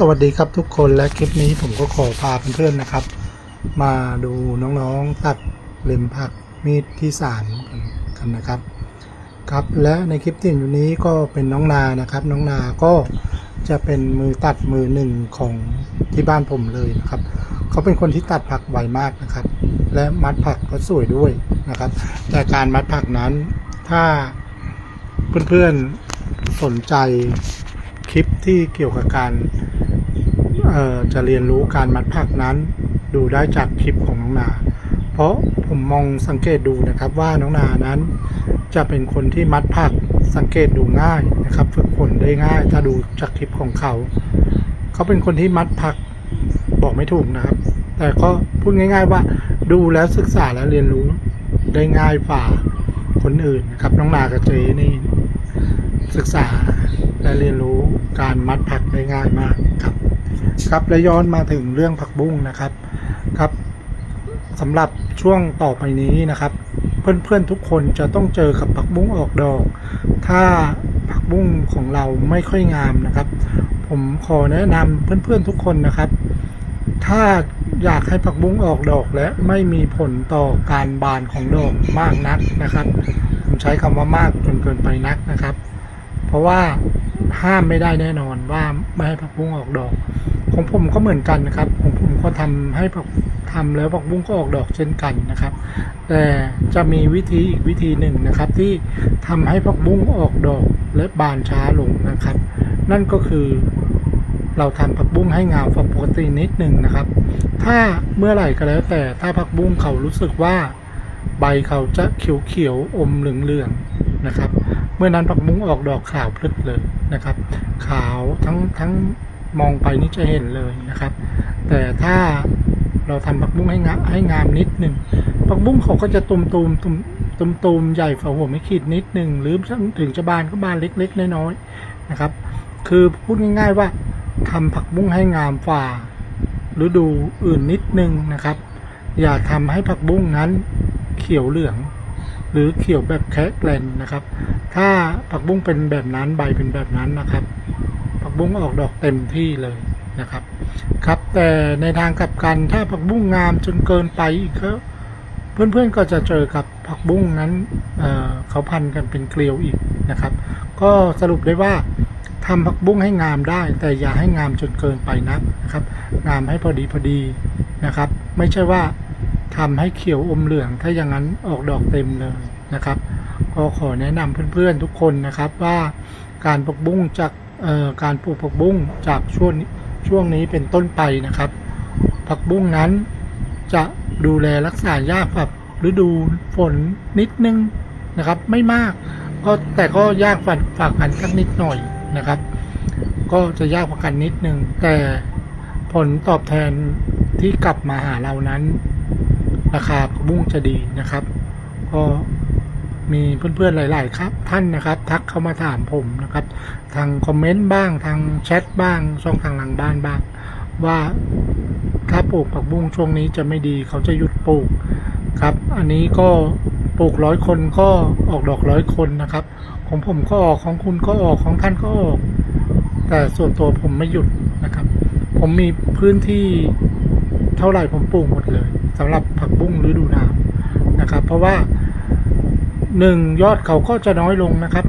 สวัสดีครับทุกคนและคลิปนี้ผมก็ขอพาเพื่อนๆนะครับ มาดูน้องๆตัดเล็มผักมีดที่สารกันนะครับ ครับและในคลิปที่อยู่นี้ก็เป็นน้องนานะครับ น้องนาก็จะเป็นมือตัดมือหนึ่งของที่บ้านผมเลยนะครับ เขาเป็นคนที่ตัดผักไวมากนะครับ และมัดผักก็สวยด้วยนะครับ แต่การมัดผักนั้นถ้าเพื่อนๆสนใจคลิปที่เกี่ยวกับการ จะเรียนรู้การมัดผักนั้น ดูได้จากคลิปของน้องนา เพราะผมมองสังเกตดูนะครับว่าน้องนานั้น จะเป็นคนที่มัดผักสังเกตดูง่ายนะครับ ฝึกฝนได้ง่าย ถ้าดูจากคลิปของเขา เขาเป็นคนที่มัดผักบอกไม่ถูกนะครับ แต่ก็พูดง่าย ๆ ว่าดูแล้วศึกษาแล้วเรียนรู้ได้ง่ายฝ่าคนอื่นนะครับ น้องนากับเจนี่ศึกษา และเรียนรู้การมัดผักได้ง่ายมากครับ ครับและย้อนมาถึงเรื่องผักบุ้งนะครับครับสำหรับช่วงต่อไปนี้นะครับ เพื่อนๆทุกคนจะต้องเจอกับผักบุ้งออกดอก ถ้าผักบุ้งของเราไม่ค่อยงามนะครับ ผมขอแนะนำเพื่อนๆทุกคนนะครับ ถ้าอยากให้ผักบุ้งออกดอกและไม่มีผลต่อการบานของดอกมากนักนะครับ ผมใช้คำว่ามากจนเกินไปนักนะครับ เพราะว่าห้ามไม่ได้แน่นอนว่าไม่ให้ผักบุ้งออกดอก ของผมก็เหมือนกันนะครับของผมก็ทำให้ผักทำแล้วผักบุ้งก็ออกดอกเช่นกันนะครับ แต่จะมีวิธีอีกวิธีหนึ่งนะครับ ที่ทำให้ผักบุ้งออกดอกและบานช้าลงนะครับ นั่นก็คือเราทำผักบุ้งให้งามกว่าปกตินิดหนึ่งนะครับ ถ้าเมื่อไหร่ก็แล้วแต่ถ้าผักบุ้งเขารู้สึกว่า ใบเขาจะเขียวๆอมเหลืองๆนะครับ เมื่อนั้นผักบุ้งออกดอกขาวพลึกเลยนะครับ ขาวทั้งทั้งมองไปนี่จะเห็นเลยนะครับ แต่ถ้าเราทำผักบุ้งให้งามให้งามนิดหนึ่งผักบุ้งเขาก็จะตุมตุมตุมตุมตุมใหญ่ฝ่าหัวไม่ขีดนิดหนึ่งหรือถึงจะบานก็บานเล็ก ๆ น้อยๆนะครับ คือพูดง่ายๆว่าทำผักบุ้งให้งามฝ่าฤดูอื่นนิดนึงนะครับ อย่าทำให้ผักบุ้งนั้นเขียวเหลือง หรือเขียวแบบแคะแกลนนะครับ ถ้าผักบุ้งเป็นแบบนั้นใบเป็นแบบนั้นนะครับ ผักบุ้งออกดอกเต็มที่เลยนะครับ ครับแต่ในทางกลับกันถ้าผักบุ้งงามจนเกินไปอีกก็เพื่อนๆก็จะเจอกับผักบุ้งนั้นเเขาพันกันเป็นเกลียวอีกนะครับ ก็สรุปได้ว่าทำผักบุ้งให้งามได้ แต่อย่าให้งามจนเกินไปนักนะครับ งามให้พอดีพอดีนะครับ ไม่ใช่ว่า ทำให้เขียวอมเหลือง ถ้าอย่างนั้นออกดอกเต็มเลยนะครับก็ขอแนะนำเพื่อนๆทุกคนนะครับว่าการปลูกบุ้งจากเอ่อการปลูกผักบุ้งจากช่วงช่วงนี้เป็นต้นไปนะครับผักบุ้งนั้นจะดูแลรักษายากแบบฤดูฝนนิดนึงนะครับ ไม่มากก็แต่ก็ยากฝากฝากกันสักนิดหน่อยนะครับ ก็จะยากกว่ากันนิดนึงแต่ผลตอบแทนที่กลับมาหาเรานั้น ราคาผักบุ้งจะดีนะครับ ก็มีเพื่อนๆหลาย ๆ ครับ ท่านนะครับ ทักเข้ามาถามผมนะครับ ทางคอมเมนต์บ้างทางแชทบ้างช่องทางหลังบ้านบ้าง ว่าถ้าปลูกผักบุ้งช่วงนี้จะไม่ดีเขาจะหยุดปลูกครับ อันนี้ก็ปลูกร้อยคนก็ออกดอกร้อยคนนะครับ ของผมก็ออกของคุณก็ออกของท่านก็ออก แต่ส่วนตัวผมไม่หยุดนะครับ ผมมีพื้นที่ เท่าไหร่ผมปลูกหมดเลยสำหรับผักบุ้งฤดูหนาวนะครับ เพราะว่าหนึ่งยอดเขาก็จะน้อยลงนะครับ